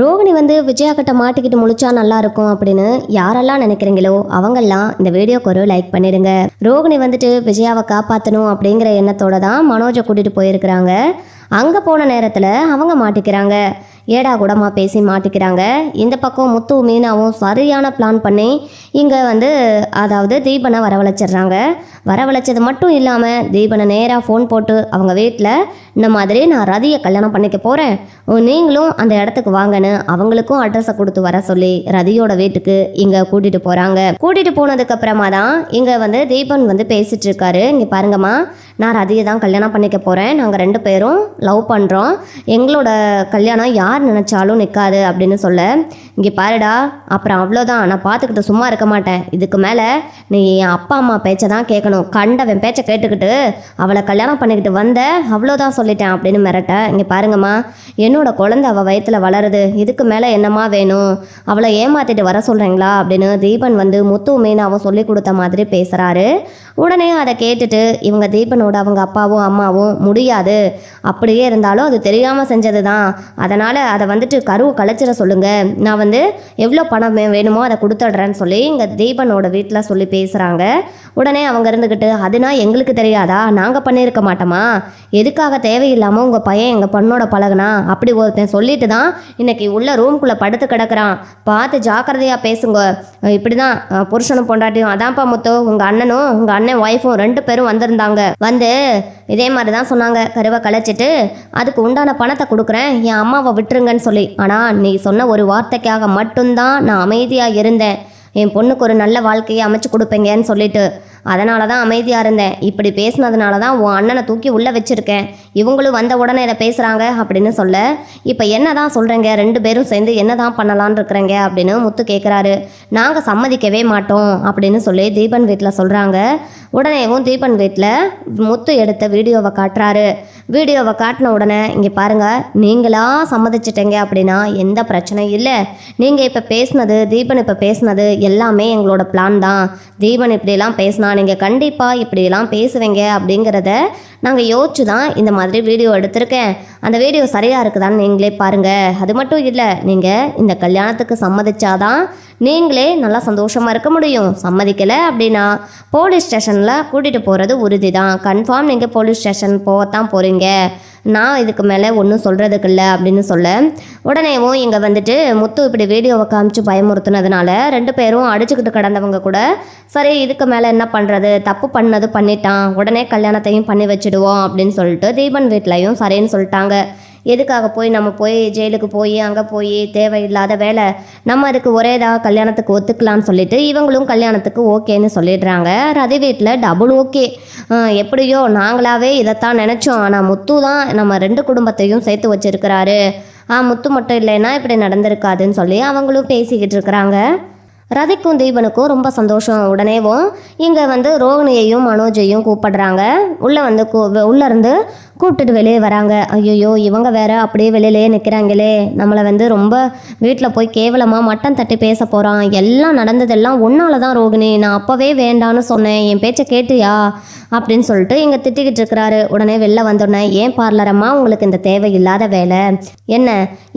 ரோகிணி வந்து விஜயா கிட்ட மாட்டிக்கிட்டு முழிச்சா நல்லா இருக்கும் அப்படின்னு யாரெல்லாம் நினைக்கிறீங்களோ அவங்கெல்லாம் இந்த வீடியோக்கு ஒரு லைக் பண்ணிடுங்க. ரோகிணி வந்துட்டு விஜயாவை காப்பாற்றணும் அப்படிங்கிற எண்ணத்தோட தான் மனோஜை கூட்டிட்டு போயிருக்கிறாங்க. அங்கே போன நேரத்தில் அவங்க மாட்டிக்கிறாங்க. ஏடா கூடமா பேசி மாட்டிக்கிறாங்க. இந்த பக்கம் முத்து மீனாவும் சரியான பிளான் பண்ணி இங்கே வந்து அதாவது தீபனை வரவழைச்சிடுறாங்க. வரவழைச்சது மட்டும் இல்லாமல் தீபனை நேராக ஃபோன் போட்டு அவங்க வீட்டில் இந்த மாதிரி நான் ரதியை கல்யாணம் பண்ணிக்க போகிறேன் நீங்களும் அந்த இடத்துக்கு வாங்கன்னு அவங்களுக்கும் அட்ரஸை கொடுத்து வர சொல்லி ரதியோட வீட்டுக்கு இங்கே கூட்டிகிட்டு போகிறாங்க கூட்டிகிட்டு போனதுக்கு அப்புறமா தான் இங்கே வந்து தீபன் வந்து பேசிகிட்டு இருக்காரு. இங்கே பாருங்கம்மா நான் ரதியை தான் கல்யாணம் பண்ணிக்க போகிறேன் நாங்கள் ரெண்டு பேரும் லவ் பண்ணுறோம் எங்களோட கல்யாணம் யார் யார் நினச்சாலும் நிற்காது அப்படின்னு சொல்ல இங்கே பாருடா அப்புறம் அவ்வளோதான். நான் பார்த்துக்கிட்டு சும்மா இருக்க மாட்டேன். இதுக்கு மேலே நீ என் அப்பா அம்மா பேச்சை தான் கேட்கணும். கண்டவன் பேச்சை கேட்டுக்கிட்டு அவளை கல்யாணம் பண்ணிக்கிட்டு வந்த அவ்வளோதான் சொல்லிட்டேன் அப்படின்னு மிரட்ட இங்கே பாருங்கம்மா என்னோட குழந்தை அவள் வயித்துல வளருது. இதுக்கு மேலே என்னம்மா வேணும்? அவளை ஏமாற்றிட்டு வர சொல்கிறீங்களா அப்படின்னு தீபன் வந்து முத்து மீனாவும் சொல்லி கொடுத்த மாதிரி பேசுகிறாரு உடனே அதை கேட்டுட்டு இவங்க தீபனோட அவங்க அப்பாவும் அம்மாவும் முடியாது. அப்படியே இருந்தாலும் அது தெரியாமல் செஞ்சது தான் அதனால் அதை வந்துட்டு கருவை கலைச்சிட சொல்லுங்க. நான் வந்து எவ்வளோ பணம் வேணுமோ அதை கொடுத்துட்றேன்னு சொல்லி இங்கே தீபனோட வீட்டில் சொல்லி பேசுகிறாங்க உடனே அவங்க இருந்துக்கிட்டு அதுனா எங்களுக்கு தெரியாதா? நாங்கள் பண்ணியிருக்க மாட்டோமா? எதுக்காக தேவையில்லாமல் உங்கள் பையன் எங்கள் பொண்ணோட பழகுனா? அப்படி ஒருத்தன் சொல்லிட்டு தான் இன்னைக்கு உள்ள ரூம்குள்ளே படுத்து கிடக்குறான். பார்த்து ஜாக்கிரதையாக பேசுங்க. இப்படி தான் புருஷனும் பொண்டாட்டியும் அதான்ப்பா முத்து உங்கள் அண்ணனும் உங்கள் அண்ணன் ஒய்ஃபும் ரெண்டு பேரும் வந்திருந்தாங்க. வந்து இதே மாதிரி தான் சொன்னாங்க. கருவை கலைச்சிட்டு அதுக்கு உண்டான பணத்தை கொடுக்குறேன். என் அம்மாவை விட்டுருங்கன்னு சொல்லி. ஆனால் நீ சொன்ன ஒரு வார்த்தைக்காக மட்டும்தான் நான் அமைதியாக இருந்தேன். என் பொண்ணுக்கு ஒரு நல்ல வாழ்க்கையை அமைச்சு கொடுப்பீங்கன்னு சொல்லிட்டு. அதனால தான் அமைதியாக இருந்தேன். இப்படி பேசுனதுனால தான் உன் அண்ணனை தூக்கி உள்ளே வச்சிருக்கேன். இவங்களும் வந்த உடனே இதை பேசுகிறாங்க அப்படின்னு சொல்ல இப்போ என்ன தான் சொல்கிறேங்க ரெண்டு பேரும் சேர்ந்து என்ன தான் பண்ணலான்னு இருக்கிறேங்க? அப்படின்னு முத்து கேட்குறாரு நாங்கள் சம்மதிக்கவே மாட்டோம் அப்படின்னு சொல்லி தீபன் வீட்டில் சொல்கிறாங்க உடனேவும் தீபன் வீட்டில் முத்து எடுத்த வீடியோவை காட்டுறாரு. வீடியோவை காட்டின உடனே இங்கே பாருங்கள் நீங்களாக சம்மதிச்சிட்டேங்க அப்படின்னா எந்த பிரச்சனையும் இல்லை. நீங்கள் இப்போ பேசுனது தீபன் இப்போ பேசுனது எல்லாமே எங்களோட பிளான் தான். தீபன் இப்படிலாம் பேசினா நீங்கள் கண்டிப்பாக இப்படியெல்லாம் பேசுவீங்க அப்படிங்கிறத நாங்கள் யோசிச்சு தான் இந்த மாதிரி வீடியோ எடுத்திருக்கேன். அந்த வீடியோ சரியாக இருக்குதான்னு நீங்களே பாருங்கள் அது மட்டும் இல்லை நீங்கள் இந்த கல்யாணத்துக்கு சம்மதிச்சாதான் நீங்களே நல்லா சந்தோஷமாக இருக்க முடியும். சம்மதிக்கலை அப்படின்னா போலீஸ் ஸ்டேஷனில் கூட்டிகிட்டு போகிறது உறுதி தான் கன்ஃபார்ம் நீங்கள் போலீஸ் ஸ்டேஷன் போகத்தான் போகிறீங்க நான் இதுக்கு மேலே ஒன்றும் சொல்கிறதுக்கு இல்லை அப்படின்னு சொல்ல உடனேவும் இங்கே வந்துட்டு முத்து இப்படி வீடியோவை காமிச்சு பயமுறுத்துனதுனால ரெண்டு பேரும் அடிச்சுக்கிட்டு கிடந்தவங்க கூட சரி இதுக்கு மேலே என்ன பண்ணுறது தப்பு பண்ணது பண்ணிட்டான். உடனே கல்யாணத்தையும் பண்ணி வச்சிடுவோம் அப்படின்னு சொல்லிட்டு தீபன் வீட்லையும் சரின்னு சொல்லிட்டாங்க. எதுக்காக போய் நம்ம போய் ஜெயிலுக்கு போய் அங்கே போய் தேவையில்லாத வேலை? நம்ம அதுக்கு ஒரே இதாக கல்யாணத்துக்கு ஒத்துக்கலாம்னு சொல்லிட்டு இவங்களும் கல்யாணத்துக்கு ஓகேன்னு சொல்லிடுறாங்க. ரதி வீட்டில் டபுள் ஓகே எப்படியோ நாங்களாவே இதைத்தான் நினச்சோம். ஆனால் முத்து தான் நம்ம ரெண்டு குடும்பத்தையும் சேர்த்து வச்சிருக்கிறாரு. ஆ முத்து மட்டும் இல்லைன்னா இப்படி நடந்திருக்காதுன்னு சொல்லி அவங்களும் பேசிக்கிட்டு இருக்கிறாங்க. ரதிக்கும் தீபனுக்கும் ரொம்ப சந்தோஷம். உடனேவும் இங்கே வந்து ரோகிணியையும் மனோஜையும் கூப்பிடுறாங்க. உள்ளே வந்து கூ உள்ளே இருந்து கூப்பிட்டுட்டு வெளியே வராங்க. ஐயோ இவங்க வேற அப்படியே வெளியிலே நிற்கிறாங்களே நம்மளை வந்து ரொம்ப வீட்டில் போய் கேவலமாக மட்டன் தட்டி பேச போகிறான் எல்லாம் நடந்ததெல்லாம் ஒன்னால தான் ரோகிணி நான் அப்போவே வேண்டான்னு சொன்னேன். என் பேச்சை கேட்டியா? அப்படின்னு சொல்லிட்டு இங்கே திட்டிக்கிட்டு இருக்கிறாரு. உடனே வெளில வந்தோடனே ஏன் பார்லரம்மா உங்களுக்கு இந்த தேவையில்லாத வேலை? என்ன?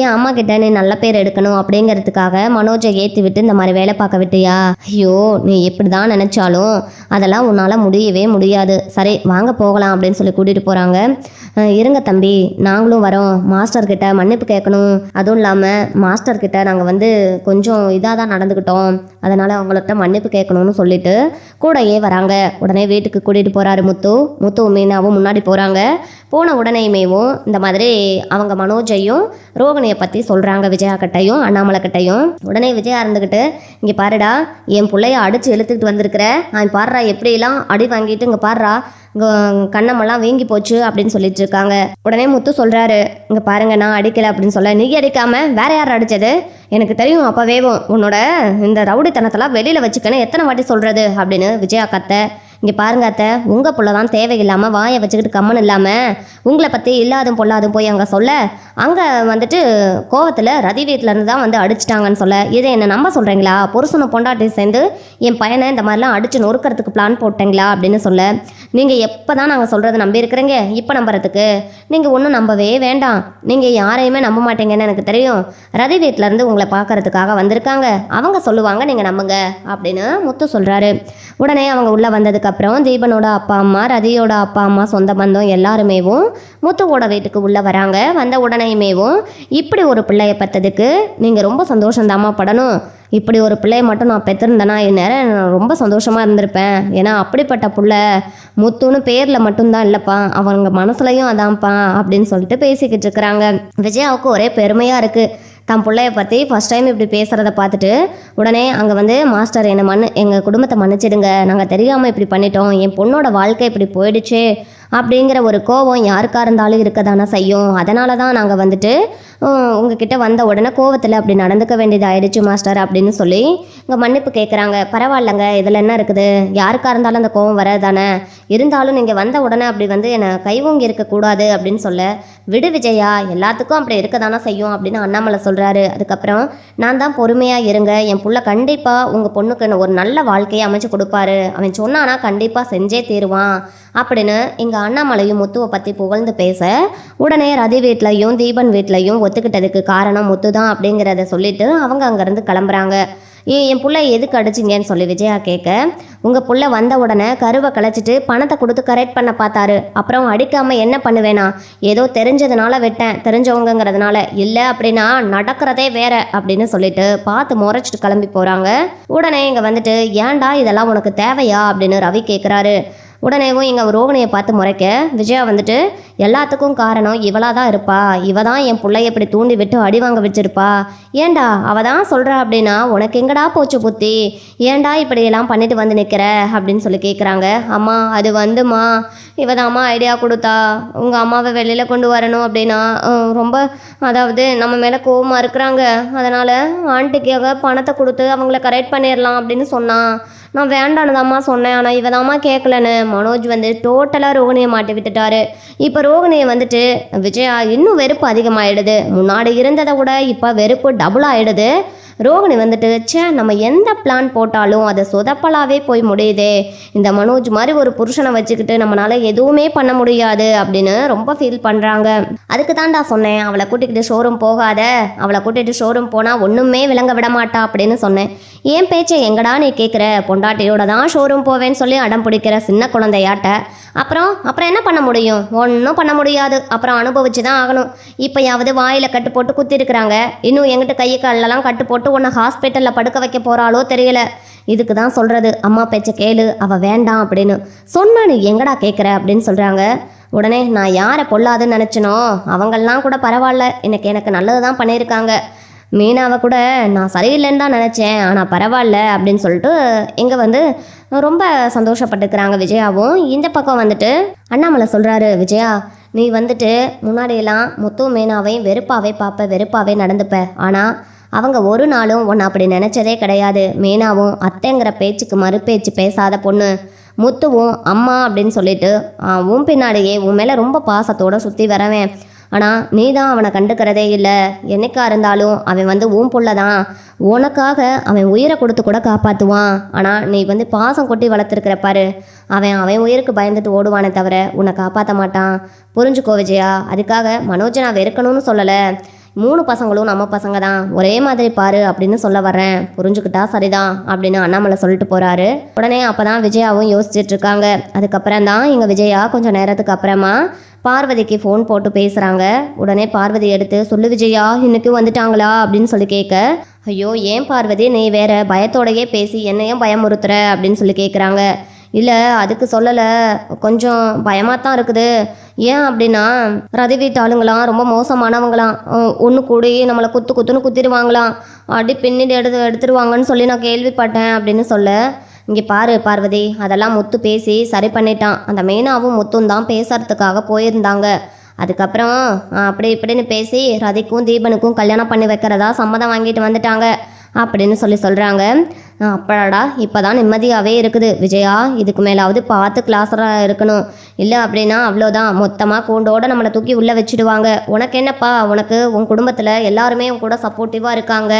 என் அம்மா கிட்ட நீ நல்ல பேர் எடுக்கணும்? அப்படிங்கிறதுக்காக மனோஜை ஏற்றி விட்டு இந்த மாதிரி வேலை பார்க்க விட்டியா ஐயோ நீ எப்படி தான் நினச்சாலும் அதெல்லாம் உன்னால் முடியவே முடியாது. சரி வாங்க போகலாம் அப்படின்னு சொல்லி கூட்டிகிட்டு போகிறாங்க இருங்க தம்பி நாங்களும் வரோம். மாஸ்டர்கிட்ட மன்னிப்பு கேட்கணும். அதுவும் இல்லாமல் மாஸ்டர்கிட்ட நாங்கள் வந்து கொஞ்சம் இதாக தான் நடந்துக்கிட்டோம் அதனால் அவங்கள்ட்ட மன்னிப்பு கேட்கணும்னு சொல்லிட்டு கூடயே வராங்க. உடனே வீட்டுக்கு கூட்டிகிட்டு போகிறாரு முத்து. முத்து மீனாவும் முன்னாடி போகிறாங்க போன உடனேயுமேவும் இந்த மாதிரி அவங்க மனோஜையும் ரோகிணியை பற்றி சொல்கிறாங்க விஜயா கிட்டையும் அண்ணாமலை கிட்டையும் உடனே விஜயா இருந்துக்கிட்டு இங்கே பாருடா என் பிள்ளைய அடித்து இழுத்துக்கிட்டு வந்திருக்கிற. அவன் பாடுறா எப்படியெல்லாம் அடி வாங்கிட்டு இங்கே பாடுறா கண்ணமெல்லாம் வீங்கி போச்சு அப்படின்னு சொல்லிட்டு இருக்காங்க. உடனே முத்து சொல்கிறாரு இங்கே பாருங்க நான் அடிக்கலை அப்படின்னு சொல்ல நீ அடிக்காம வேற யார் அடிச்சது? எனக்கு தெரியும் அப்போவேவும் உன்னோட இந்த ரவுடித்தனத்தெல்லாம் வெளியில் வச்சுக்கன்னு எத்தனை வாட்டி சொல்கிறது அப்படின்னு விஜயா கத்தை இங்கே பாருங்க அத்தை உங்கள் பிள்ளை தான் தேவையில்லாமல் வாயை வச்சுக்கிட்டு கம்மன் இல்லாமல் உங்களை பற்றி இல்லாதும் பொல்லாதும் போய் அங்கே சொல்ல அங்கே வந்துட்டு கோவத்தில் ரதி வீட்டிலேருந்து தான் வந்து அடிச்சிட்டாங்கன்னு சொல்ல இதை என்ன நம்ப சொல்கிறீங்களா புருஷனை பொண்டாட்டி சேர்ந்து என் பையனை இந்த மாதிரிலாம் அடித்து நொறுக்கிறதுக்கு பிளான் போட்டீங்களா அப்படின்னு சொல்ல நீங்கள் எப்போ தான் நாங்கள் சொல்கிறத நம்பியிருக்கிறீங்க இப்போ நம்புறதுக்கு. நீங்கள் ஒன்றும் நம்பவே வேண்டாம். நீங்கள் யாரையுமே நம்ப மாட்டீங்கன்னு எனக்கு தெரியும். ரதி வீட்டிலேருந்து உங்களை பார்க்கறதுக்காக வந்திருக்காங்க. அவங்க சொல்லுவாங்க நீங்கள் நம்புங்க அப்படின்னு முத்து சொல்கிறாரு உடனே அவங்க உள்ளே அதுக்கப்புறம் தீபனோட அப்பா அம்மா ரதியோட அப்பா அம்மா சொந்த பந்தம் எல்லாருமேவும் முத்துவோட வீட்டுக்கு உள்ளே வராங்க. வந்த உடனேயுமேவும் இப்படி ஒரு பிள்ளைய பெற்றதுக்கு நீங்கள் ரொம்ப சந்தோஷந்தாம்மா படணும். இப்படி ஒரு பிள்ளையை மட்டும் நான் பெற்றிருந்தேன்னா இந்நேரம் நான் ரொம்ப சந்தோஷமாக இருந்திருப்பேன். ஏன்னா அப்படிப்பட்ட புள்ள முத்துன்னு பேரில் மட்டும்தான் இல்லைப்பா. அவங்க மனசுலையும் அதான்ப்பா அப்படின்னு சொல்லிட்டு பேசிக்கிட்டு இருக்கிறாங்க. விஜயாவுக்கு ஒரே பெருமையாக இருக்குது தன் பிள்ளைய பற்றி ஃபஸ்ட் டைம் இப்படி பேசுகிறத பார்த்துட்டு உடனே அங்கே வந்து மாஸ்டர் என்னை மன்னு எங்கள் குடும்பத்தை மன்னிச்சிடுங்க. நாங்கள் தெரியாமல் இப்படி பண்ணிட்டோம். என் பொண்ணோட வாழ்க்கை இப்படி போயிடுச்சு. அப்படிங்கிற ஒரு கோபம் யாருக்காக இருந்தாலும் இருக்க தானே செய்யும். அதனால தான் நாங்கள் வந்துட்டு உங்ககிட்ட வந்த உடனே கோவத்தில் அப்படி நடந்துக்க வேண்டியது ஆயிடுச்சு மாஸ்டர் அப்படின்னு சொல்லி இங்கே மன்னிப்பு கேட்குறாங்க பரவாயில்லைங்க இதில் என்ன இருக்குது? யாருக்காக இருந்தாலும் அந்த கோவம் வர தானே இருந்தாலும் நீங்கள் வந்த உடனே அப்படி வந்து என்னை கைவோங்கி இருக்கக்கூடாது அப்படின்னு சொல்ல விடு விஜயா எல்லாத்துக்கும் அப்படி இருக்க தானே செய்யும் அப்படின்னு அண்ணாமலை சொல்கிறாரு அதுக்கப்புறம் நான் தான் பொறுமையாக இருங்க என் புள்ள கண்டிப்பாக உங்கள் பொண்ணுக்கு ஒரு நல்ல வாழ்க்கையை அமைச்சு கொடுப்பாரு. அவன் சொன்னானா கண்டிப்பாக செஞ்சே தீருவான். அப்படின்னு எங்கள் அண்ணாமலையும் முத்துவை பற்றி புகழ்ந்து பேச உடனே ரதி வீட்லையும் தீபன் வீட்லையும் ஒத்துக்கிட்டதுக்கு காரணம் முத்து தான் அப்படிங்கிறத சொல்லிட்டு அவங்க அங்கேருந்து கிளம்புறாங்க. ஏன் என் பிள்ளை எதுக்கு அடிச்சிங்கன்னு சொல்லி விஜயா கேட்க உங்கள் புள்ள வந்த உடனே கருவை கலைச்சிட்டு பணத்தை கொடுத்து கரெக்ட் பண்ண பார்த்தாரு. அப்புறம் அடிக்காமல் என்ன பண்ணுவேனா? ஏதோ தெரிஞ்சதுனால விட்டேன். தெரிஞ்சவங்கங்கிறதுனால இல்லை அப்படின்னா நடக்கிறதே வேற அப்படின்னு சொல்லிட்டு பார்த்து முறைச்சிட்டு கிளம்பி போகிறாங்க உடனே இங்கே வந்துட்டு ஏன்டா இதெல்லாம் உனக்கு தேவையா? அப்படின்னு ரவி கேட்குறாரு உடனேவும் எங்கள் ரோகனையை பார்த்து முறைக்க விஜயா வந்துட்டு எல்லாத்துக்கும் காரணம் இவளாக தான் இருப்பா. இவ தான் என் பிள்ளைய இப்படி தூண்டி விட்டு அடி வாங்க வச்சிருப்பா. ஏன்டா அவ தான் சொல்கிறா அப்படின்னா உனக்கு எங்கடா போச்சு புத்தி? ஏன்டா இப்படியெல்லாம் பண்ணிட்டு வந்து நிற்கிற அப்படின்னு சொல்லி கேட்குறாங்க அம்மா அது வந்துமா இவ தாம்மா ஐடியா கொடுத்தா உங்கள் அம்மாவை வெளியில் கொண்டு வரணும் அப்படின்னா ரொம்ப அதாவது நம்ம மேலே கோவமாக இருக்கிறாங்க. அதனால் ஆண்டிக்காக பணத்தை கொடுத்து அவங்கள கரெக்ட் பண்ணிடலாம் அப்படின்னு சொன்னான். நான் வேண்டானதாம்மா சொன்னேன். ஆனால் இவதாம்மா கேட்கலன்னு மனோஜ் வந்து டோட்டலாக ரோகிணியை மாட்டி விட்டுட்டாரு. இப்போ ரோகிணியை வந்துட்டு விஜயா இன்னும் வெறுப்பு அதிகமாகிடுது முன்னாடி இருந்ததை விட இப்போ வெறுப்பு டபுள் ஆகிடுது ரோகிணி வந்துட்டு சே நம்ம எந்த பிளான் போட்டாலும் அது சொதப்பலாவே போய் முடியுதே. இந்த மனோஜ் மாதிரி ஒரு புருஷனை வச்சுக்கிட்டு நம்மளால எதுவுமே பண்ண முடியாது அப்படின்னு ரொம்ப ஃபீல் பண்ணுறாங்க அதுக்கு தான்டா சொன்னேன் அவளை கூட்டிக்கிட்டு ஷோரூம் போகாத. அவளை கூட்டிகிட்டு ஷோரூம் போனால் ஒன்றுமே விளங்க விட மாட்டா அப்படின்னு சொன்னேன். ஏன் பேச்சை எங்கடா நீ கேட்குற பொண்டாட்டியோட தான் ஷோரூம் போவேன்னு சொல்லி அடம் பிடிக்கிற சின்ன குழந்தையாட்ட. அப்புறம் அப்புறம் என்ன பண்ண முடியும்? ஒன்றும் பண்ண முடியாது. அப்புறம் அனுபவிச்சு தான் ஆகணும். இப்போயாவது வாயில் கட்டு போட்டு குத்திருக்கிறாங்க. இன்னும் எங்கிட்ட கை காலெல்லாம் கட்டு போட்டு உன்னை ஹாஸ்பிட்டலில் படுக்க வைக்க போகிறாளோ தெரியல. இதுக்கு தான் சொல்கிறது அம்மா பேச்சை கேளு. அவள் வேண்டாம் அப்படின்னு. சொன்னா நீ எங்கடா கேட்குற அப்படின்னு சொல்கிறாங்க உடனே நான் யாரை பொல்லாதுன்னு நினச்சினோ? அவங்கெல்லாம் கூட பரவாயில்ல. இன்னைக்கு எனக்கு நல்லது தான் பண்ணியிருக்காங்க. மீனாவை கூட நான் சரியில்லைன்னு தான் நினச்சேன் ஆனால் பரவாயில்ல அப்படின்னு சொல்லிட்டு இங்கே வந்து ரொம்ப சந்தோஷப்பட்டுக்கிறாங்க விஜயாவும். இந்த பக்கம் வந்துட்டு அண்ணாமலை சொல்கிறாரு விஜயா நீ வந்துட்டு முன்னாடியெல்லாம் முத்து மீனாவையும் வெறுப்பாகவே பார்ப்ப வெறுப்பாகவே நடந்துப்ப. ஆனால் அவங்க ஒரு நாளும் உன்னை அப்படி நினச்சதே கிடையாது. மீனாவும் அத்தைங்கிற பேச்சுக்கு மறுபேச்சு பேசாத பொண்ணு. முத்துவும் அம்மா அப்படின்னு சொல்லிட்டு உன் பின்னாடியே உன் மேலே ரொம்ப பாசத்தோடு சுற்றி வரவேன். ஆனால் நீ தான் அவனை கண்டுக்கிறதே இல்லை. என்னைக்கா இருந்தாலும் அவன் வந்து உன் புள்ள தான் உனக்காக அவன் உயிரை கொடுத்து கூட காப்பாற்றுவான் ஆனால் நீ வந்து பாசம் கொட்டி வளர்த்துருக்கிற பாரு. அவன் அவன் உயிருக்கு பயந்துட்டு ஓடுவானே தவிர உன்னை காப்பாற்ற மாட்டான். புரிஞ்சுக்கோ விஜயா. அதுக்காக மனோஜை நான் வெறுக்கணும்னு சொல்லலை. மூணு பசங்களும் நம்ம பசங்க தான். ஒரே மாதிரி பாரு அப்படின்னு சொல்ல வர்றேன். புரிஞ்சுக்கிட்டா சரிதான் அப்படின்னு அண்ணாமலை சொல்லிட்டு போறாரு. உடனே அப்பதான் விஜயாவும் யோசிச்சுட்டு இருக்காங்க. அதுக்கப்புறம் தான் இங்க விஜயா கொஞ்சம் நேரத்துக்கு அப்புறமா பார்வதிக்கு ஃபோன் போட்டு பேசுறாங்க. உடனே பார்வதி எடுத்து சொல்லு விஜயா இன்னைக்கு வந்துட்டாங்களா? அப்படின்னு சொல்லி கேட்க ஐயோ ஏன் பார்வதி நீ வேற பயத்தோடயே பேசி என்னையும் பயமுறுத்துற? அப்படின்னு சொல்லி கேட்குறாங்க இல்லை அதுக்கு சொல்லலை. கொஞ்சம் பயமாக தான் இருக்குது. ஏன் அப்படின்னா ரதி வீட்டாளுங்களாம் ரொம்ப மோசமானவங்களாம். ஒன்று கூடி நம்மளை குத்து குத்துன்னு குத்திடுவாங்களாம். அடி பின்னிட்டு எடுத்து எடுத்துருவாங்கன்னு சொல்லி நான் கேள்விப்பட்டேன் அப்படின்னு சொல்ல. இங்கே பாரு பார்வதி அதெல்லாம் முத்து பேசி சரி பண்ணிட்டான். அந்த மீனாவும் முத்தும் தான் பேசுறதுக்காக போயிருந்தாங்க. அதுக்கப்புறம் அப்படி இப்படின்னு பேசி ரதிக்கும் தீபனுக்கும் கல்யாணம் பண்ணி வைக்கிறதா சம்மதம் வாங்கிட்டு வந்துட்டாங்க. அப்படின்னு சொல்லி சொல்கிறாங்க அப்படாடா இப்போ தான் நிம்மதியாகவே இருக்குது. விஜயா இதுக்கு மேலாவது பார்த்து கிளாஸராக இருக்கணும். இல்லை அப்படின்னா அவ்வளோதான் மொத்தமாக கூண்டோட நம்மளை தூக்கி உள்ளே வச்சிடுவாங்க. உனக்கு என்னப்பா? உனக்கு உன் குடும்பத்தில் எல்லாருமே உன் கூட சப்போர்ட்டிவாக இருக்காங்க.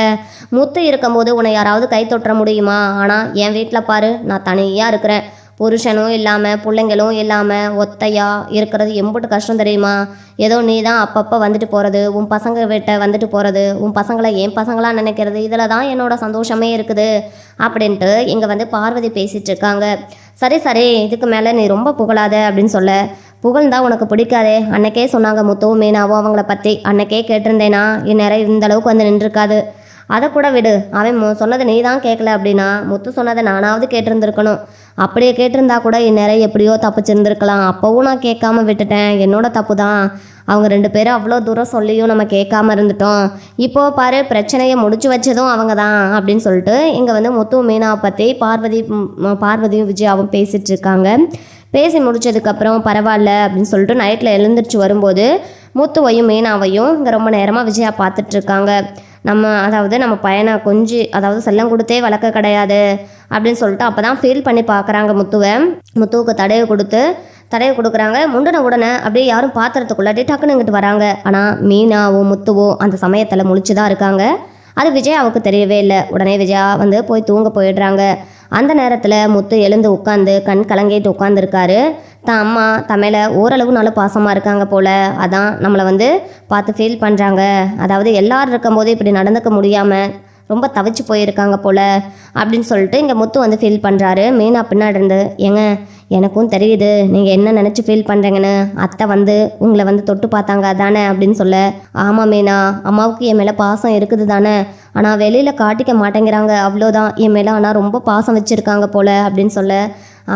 முத்து இருக்கும்போது உன்னை யாராவது கை தொட்டுற முடியுமா? ஆனால் என் வீட்டில் பாரு நான் தனியாக இருக்கிறேன். புருஷனும் இல்லாமல் பிள்ளைங்களும் இல்லாமல் ஒத்தையா இருக்கிறது எம்புட்டு கஷ்டம் தெரியுமா? ஏதோ நீ தான் அப்பப்போ வந்துட்டு போகிறது உன் பசங்க வீட்டை வந்துட்டு போகிறது உன் பசங்களை என் பசங்களாக நினைக்கிறது இதில் தான் என்னோட சந்தோஷமே இருக்குது அப்படின்ட்டு இங்கே வந்து பார்வதி பேசிகிட்டு இருக்காங்க. சரி சரி இதுக்கு மேலே நீ ரொம்ப புகழாத அப்படின்னு சொல்ல. புகழ்ந்தா உனக்கு பிடிக்காதே? அன்னைக்கே சொன்னாங்க முத்துவும் மீனாவும் அவங்கள பற்றி அன்னைக்கே கேட்டிருந்தேனா? இந்நேரம் இந்த அளவுக்கு வந்து நின்றுருக்காது. அதை கூட விடு. அவன் மு- சொன்னதை நீ தான் கேட்கல அப்படின்னா முத்து சொன்னதை நானாவது கேட்டிருந்துருக்கணும். அப்படியே கேட்டிருந்தா கூட இந்நேரம் எப்படியோ தப்பிச்சிருந்துருக்கலாம். அப்போவும் நான் கேட்காம விட்டுட்டேன். என்னோட தப்பு தான் அவங்க ரெண்டு பேரும் அவ்வளோ தூரம் சொல்லியும் நம்ம கேட்காம இருந்துட்டோம். இப்போ பாரு பிரச்சனையை முடிச்சு வச்சதும் அவங்க தான் அப்படின்னு சொல்லிட்டு இங்கே வந்து முத்து மீனாவை பற்றி பார்வதி பார்வதியும் விஜயாவும் பேசிட்டு இருக்காங்க. பேசி முடிச்சதுக்கப்புறம் பரவாயில்ல அப்படின்னு சொல்லிட்டு நைட்டில் எழுந்திரிச்சு வரும்போது முத்துவையும் மீனாவையும் இங்கே ரொம்ப நேரமாக விஜயா பார்த்துட்ருக்காங்க. நம்ம அதாவது நம்ம பையனை கொஞ்சி அதாவது செல்லம் கொடுத்தே வளர்க்க கிடையாது அப்படின்னு சொல்லிட்டு அப்போ தான் ஃபீல் பண்ணி பார்க்குறாங்க முத்துவை. முத்துவுக்கு தடையை கொடுத்து தடையை கொடுக்குறாங்க. முண்டன உடனே அப்படியே யாரும் பாத்திரத்துக்குள்ளாட்டி டக்குன்னு இங்கிட்டு வராங்க. ஆனால் மீனாவோ முத்துவோ அந்த சமயத்தில் முழிச்சு தான் இருக்காங்க. அது விஜயாவுக்கு தெரியவே இல்லை. உடனே விஜயா வந்து போய் தூங்க போயிடுறாங்க. அந்த நேரத்தில் முத்து எழுந்து உட்காந்து கண் கலங்கிட்டு உட்காந்துருக்காரு தான் அம்மா தமிழை ஓரளவு நல்ல பாசமாக இருக்காங்க போல். அதான் நம்மளை வந்து பார்த்து ஃபீல் பண்ணுறாங்க அதாவது எல்லோரும் இருக்கும்போது இப்படி நடந்துக்க முடியாமல் ரொம்ப தவிச்சு போயிருக்காங்க போல் அப்படின்னு சொல்லிட்டு இங்கே முத்து வந்து ஃபீல் பண்ணுறாரு மீனா பின்னாடி இருந்து ஏங்க எனக்கும் தெரியுது. நீங்கள் என்ன நினச்சி ஃபீல் பண்ணுறீங்கன்னு அத்தை வந்து உங்களை வந்து தொட்டு பார்த்தாங்க தானே அப்படின்னு சொல்ல ஆமாம் மீனா அம்மாவுக்கு என் மேலே பாசம் இருக்குது தானே. ஆனால் வெளியில் காட்டிக்க மாட்டேங்கிறாங்க. அவ்வளோதான் என் மேலே ஆனால் ரொம்ப பாசம் வச்சுருக்காங்க போல். அப்படின்னு சொல்ல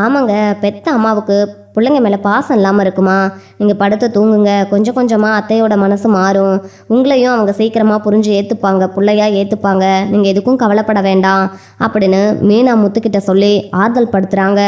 ஆமாங்க பெத்த அம்மாவுக்கு பிள்ளைங்க மேலே பாசம் இல்லாமல் இருக்குமா? நீங்கள் படுத்து தூங்குங்க. கொஞ்சம் கொஞ்சமாக அத்தையோட மனசு மாறும். உங்களையும் அவங்க சீக்கிரமாக புரிஞ்சு ஏற்றுப்பாங்க பிள்ளையா ஏற்றுப்பாங்க நீங்கள் எதுக்கும் கவலைப்பட வேண்டாம். அப்படின்னு மீனா முத்துக்கிட்ட சொல்லி ஆறுதல் படுத்துகிறாங்க